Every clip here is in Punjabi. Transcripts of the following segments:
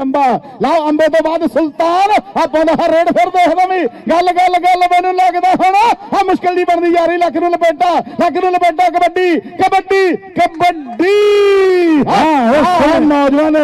ਅੰਬਾ। ਲਓ ਅੰਬੇ ਤੋਂ ਬਾਅਦ ਸੁਲਤਾਨ ਆਪਾਂ ਦਾ ਰੇਡ ਫਿਰ ਦੇਖਦਾ ਵੀ। ਗੱਲ ਗੱਲ ਗੱਲ ਮੈਨੂੰ ਲੱਗਦਾ ਹੁਣ ਆ ਮੁਸ਼ਕਲ ਦੀ ਬਣਦੀ ਜਾ ਰਹੀ ਲੱਖ ਨੂੰ ਲਪੇਟਾ ਲੱਖ ਨੂੰ ਲਪੇਟਾ ਕਬੱਡੀ ਕਬੱਡੀ ਕਬੱਡੀ। ਹਾਂ ਉਹ ਨੌਜਵਾਨ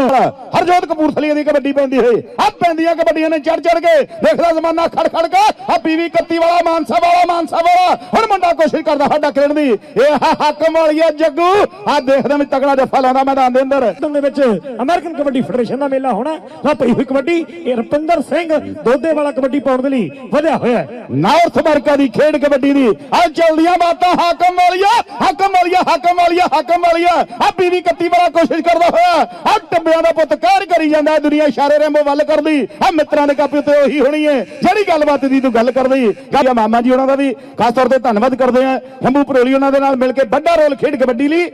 ਹਰਜੋਤ ਕਪੂਰਥਲੇ ਦੀ ਕਬੱਡੀ ਪੈਂਦੀ ਹੋਈ ਆ ਪੈਂਦੀਆਂ ਕਬੱਡੀਆਂ ਨੇ ਚੜ ਚੜ ਕੇ ਦੇਖਦਾ ਜ਼ਮਾਨਾ ਖੜ ਖੜ ਕੇ ਆ ਪੀਵੀ 31 ਵਾਲਾ ਮਾਨਸਾ ਵਾਲਾ ਮਾਨਸਾ ਵਾਲਾ। ਹੁਣ ਮੁੰਡਾ ਕੋਸ਼ਿਸ਼ ਕਰਦਾ ਸਾਡਾ ਖੇਡਣ ਦੀ। ਇਹ ਹਾਕਮ ਵਾਲੀਆ ਜੱਗੂ। ਆ ਦੇਖਦਾ ਵੀ ਤਗੜਾ ਜੱਫਾ ਲਾਉਂਦਾ ਮੈਦਾਨ ਦੇ ਅੰਦਰ। ਦੇ ਵਿੱਚ ਅਮਰੀਕਨ ਕਬੱਡੀ ਫੈਡਰੇਸ਼ਨ ਦਾ ਮੇਲਾ ਹੋਣਾ ਤਾਂ ਪਈ ਹੋਈ ਕਬੱਡੀ ਇਹ ਰਪਿੰਦਰ ਸਿੰਘ ਦੋਦੇ ਵਾਲਾ ਕਬੱਡੀ ਪਾਉਣ ਦੇ ਲਈ ਵਧਿਆ ਹੋਇਆ ਨਾਰਥ ਅਮਰੀਕਾ ਦੀ ਖੇਡ ਕਬੱਡੀ ਦੀ। ਆ ਚੱਲਦੀਆਂ ਬਾਤਾਂ ਹਾਕਮ ਵਾਲੀਆ ਹਾਕਮ ਵਾਲੀਆ ਹਾਕਮ ਵਾਲੀਆ ਹਾਕਮ ਵਾਲੀਆ। ਆ ਪੀਵੀ 31 ਵਾਲਾ ਕੋਸ਼ਿਸ਼ ਕਰਦਾ ਹੋਇਆ। ਆ ਟੱਬਿਆਂ ਦਾ ਪੁੱਤ ਕਹਿਰ ਕਰੀ ਜਾਂਦਾ ਹੈ, ਦੁਨੀਆ ਇਸ਼ਾਰੇ ਰੇਮੋ ਵੱਲ ਕਰਦੀ। ਆ ਮਿੱਤਰਾਂ ਦੇ ਕਾਪੀ ਉੱਤੇ ਉਹੀ ਹੋਣੀ ਹੈ। ਜਿਹੜੀ ਗੱਲਬਾਤ ਦੀ ਤੂੰ ਗੱਲ ਕਰਦੀ ਗੱਲ ਮਾਮਾ ਜੀ ਉਹਨਾਂ ਦਾ ਵੀ। ਖਾਸ ਤੌਰ ਤੇ ਧੰਨਵਾਦ ਕਰਦੇ ਆ। ਸ਼ੰਭੂ ਪਰੋਲੀ ਉਹਨਾਂ ਦੇ ਨਾਲ ਮਿਲ ਕੇ ਵੱਡਾ ਰੋਲ ਖੇਡ ਕਬੱਡੀ ਲਈ।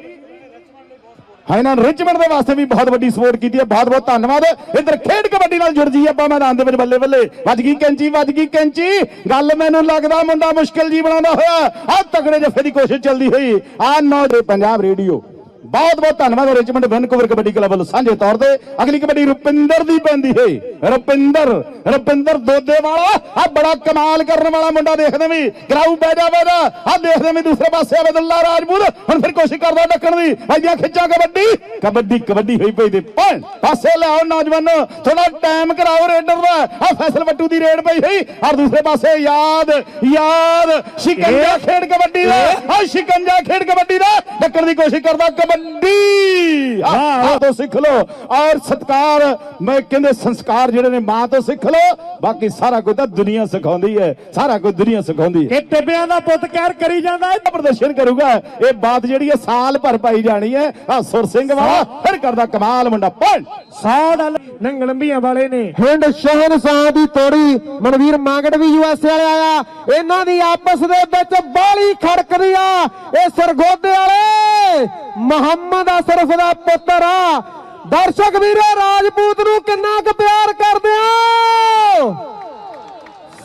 ਇਹਨਾਂ ਨੇ ਰਿਚਮੈਂਟ ਦੇ ਵਾਸਤੇ ਵੀ ਬਹੁਤ ਵੱਡੀ ਸਪੋਰਟ ਕੀਤੀ ਹੈ। ਬਹੁਤ ਬਹੁਤ ਧੰਨਵਾਦ। ਇੱਧਰ ਖੇਡ ਕਬੱਡੀ ਨਾਲ ਜੁੜ ਜੀ ਆਪਾਂ ਮੈਦਾਨ ਦੇ ਵਿੱਚ ਬੱਲੇ ਬੱਲੇ। ਵੱਜ ਗਈ ਕੈਂਚੀ, ਵੱਜ ਗਈ ਕੈਂਚੀ। ਗੱਲ ਮੈਨੂੰ ਲੱਗਦਾ ਮੁੰਡਾ ਮੁਸ਼ਕਿਲ ਜੀ ਬਣਾਉਂਦਾ ਹੋਇਆ। ਆ ਤਗੜੇ ਜੱਫੇ ਦੀ ਕੋਸ਼ਿਸ਼ ਚੱਲਦੀ ਹੋਈ। ਆ ਨੌ ਦੇ ਪੰਜਾਬ ਰੇਡੀਓ। ਬਹੁਤ ਬਹੁਤ ਧੰਨਵਾਦ ਰਿਚਮੈਂਟ ਵੈਨਕੂਵਰ ਕਬੱਡੀ ਕਲੱਬ ਵੱਲੋਂ ਸਾਂਝੇ ਤੌਰ ਤੇ। ਅਗਲੀ ਕਬੱਡੀ ਰੁਪਿੰਦਰ ਦੀ ਪੈਂਦੀ ਹੈ। ਰੁਪਿੰਦਰ ਰੁਪਿੰਦਰ ਦੋਦੇ ਵਾਲਾ ਆ ਬੜਾ ਕਮਾਲ ਕਰਨ ਵਾਲਾ ਮੁੰਡਾ ਦੇਖਦੇ ਵੀ ਕਰਾਊ ਬੈ ਜਾਵੇਗਾ ਆ ਦੇਖਦੇ ਵੀ ਦੂਸਰੇ ਪਾਸੇ ਅਬਦੁੱਲਾ ਰਾਜਪੂਤ। ਹੁਣ ਫਿਰ ਕੋਸ਼ਿਸ਼ ਕਰਦਾ ਡੱਕਣ ਦੀ। ਐਡੀਆਂ ਖਿੱਚਾਂ ਕਬੱਡੀ। ਕਬੱਡੀ ਕਬੱਡੀ ਹੋਈ ਪਈ ਤੇ ਪਣ ਪਾਸੇ ਲਿਆਓ ਨੌਜਵਾਨੋ। ਥੋੜਾ ਟਾਈਮ ਕਰਾਓ ਰੇਡਰ ਦਾ। ਆ ਫੈਸਲ ਵੱਟੂ ਦੀ ਰੇਡ ਪਈ ਹੋਈ। ਔਰ ਦੂਸਰੇ ਪਾਸੇ ਯਾਦ ਯਾਦ। ਸ਼ਿਕੰਜਾ ਖੇਡ ਕਬੱਡੀ ਦਾ। ਆ ਸ਼ਿਕੰਜਾ ਖੇਡ ਕਬੱਡੀ ਦਾ। ਡੱਕਣ ਦੀ ਕੋਸ਼ਿਸ਼ ਕਰਦਾ ਕਬੱਡੀ ਆਹ ਤੋਂ ਸਿੱਖ ਲਓ। ਔਰ ਸਤਕਾਰ ਮੈਂ ਕਹਿੰਦੇ ਸੰਸਕਾਰ ਜਿਹੜੇ ਨੇ ਮਾਂ ਤੋਂ ਸਿੱਖ ਲਓ। ਬਾਕੀ ਸਾਰਾ ਕੁਝ ਤਾਂ ਦੁਨੀਆ ਸਿਖਾਉਂਦੀ ਹੈ। ਸਾਰਾ ਕੁਝ ਦੁਨੀਆ ਸਿਖਾਉਂਦੀ ਹੈ। ਇਹ ਟਿੱਬਿਆਂ ਦਾ ਪੁੱਤ ਕਹਿਰ ਕਰੀ ਜਾਂਦਾ ਹੈ। ਇਹ ਪ੍ਰਦਰਸ਼ਨ ਕਰੂਗਾ। ਇਹ ਬਾਤ ਜਿਹੜੀ ਹੈ ਸਾਲ ਭਰ ਪਾਈ ਜਾਣੀ ਹੈ। ਆ ਸੁਰ ਸਿੰਘ ਵਾਲਾ ਫਿਰ ਕਰਦਾ ਕਮਾਲ ਮੁੰਡਾ। ਪੜ 100 ਡਾਲਰ ਨੰਗਲੰਬੀਆਂ ਵਾਲੇ ਨੇ। ਹਿੰਡ ਸ਼ਹਿਨशाह ਦੀ ਤੋੜੀ। ਮਨਵੀਰ ਮਾਂਗੜ ਵੀ ਯੂਐਸਏ ਵਾਲੇ ਆਇਆ। ਇਹਨਾਂ ਦੀ ਆਪਸ ਦੇ ਵਿੱਚ ਬਾਲੀ ਖੜਕਦੀ ਆ। ਇਹ ਸਰਗੋਦੇ ਵਾਲੇ ਮੁਹੰਮਦ ਅਸ਼ਰਫ ਦਾ ਪੁੱਤਰ ਆ। ਦਰਸ਼ਕ ਵੀਰੋ, ਰਾਜਪੂਤ ਨੂੰ ਕਿੰਨਾ ਕੁ ਪਿਆਰ ਕਰਦੇ ਆ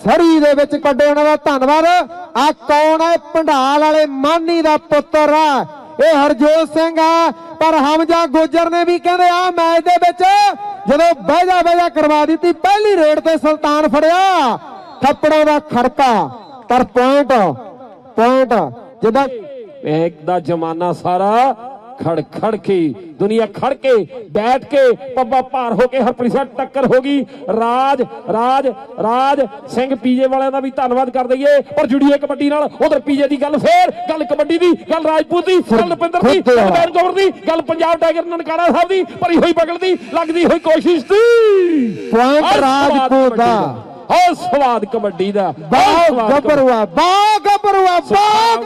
ਸਰੀ ਦੇ ਵਿੱਚ ਕੱਢੇ ਉਹਨਾਂ ਦਾ ਧੰਨਵਾਦ। ਆ ਕੌਣ ਹੈ ਭੰਡਾਲ ਵਾਲੇ ਮਾਨੀ ਦਾ ਪੁੱਤਰ ਆ। ਇਹ ਹਰਜੋਤ ਸਿੰਘ ਆ। ਪਰ ਹਮਜਾ ਗੋਜਰ ਨੇ ਵੀ ਕਹਿੰਦੇ ਆ ਮੈਚ ਦੇ ਵਿੱਚ ਜਦੋਂ ਬਹਿਜਾ ਬਹਿਜਾ ਕਰਵਾ ਦਿੱਤੀ, ਪਹਿਲੀ ਰੇਡ ਤੇ ਸੁਲਤਾਨ ਫੜਿਆ। ਥੱਪੜਾਂ ਦਾ ਖੜਕਾ, ਪਰ ਪੁਆਇੰਟ ਪੁਆਇੰਟ ਜਦੋਂ ਇੱਕ ਦਾ ਜ਼ਮਾਨਾ ਸਾਰਾ ਖੜ ਖੜ ਕੇ ਦੁਨੀਆ ਖੜ ਕੇ ਬੈਠ ਕੇ ਪੱਬਾ ਭਾਰ ਹੋ ਕੇ ਹਰਪ੍ਰੀਤ ਸਿੰਘ ਟੱਕਰ ਹੋ ਗਈ। ਰਾਜ ਰਾਜ ਰਾਜ ਸਿੰਘ ਪੀਜੇ ਵਾਲਿਆਂ ਦਾ ਵੀ ਧੰਨਵਾਦ ਕਰ ਦਈਏ। ਪਰ ਜੁੜੀਏ ਕਬੱਡੀ ਨਾਲ ਉਧਰ ਪੀਜੇ ਦੀ ਗੱਲ ਫੇਰ ਗੱਲ ਕਬੱਡੀ ਦੀ ਗੱਲ ਰਾਜਪੂਤ ਦੀ ਗੱਲ ਰੁਪਿੰਦਰ ਦੀ ਗੱਲ ਬੈਨਕੌਰ ਦੀ ਗੱਲ ਪੰਜਾਬ ਟਾਈਗਰ ਨਨਕਾਣਾ ਸਾਹਿਬ ਦੀ ਭਰੀ ਹੋਈ ਬਗਲ ਦੀ ਲੱਗਦੀ ਹੋਈ ਕੋਸ਼ਿਸ਼ ਦੀ। ਪੁਆਇੰਟ ਰਾਜਪੂਤ ਦਾ। ਆਹ ਸਵਾਦ ਕਬੱਡੀ ਦਾ। ਦਾ। ਗੱਭਰੂਆ ਬਹੁਤ ਗੱਭਰੂਆ ਬਹੁਤ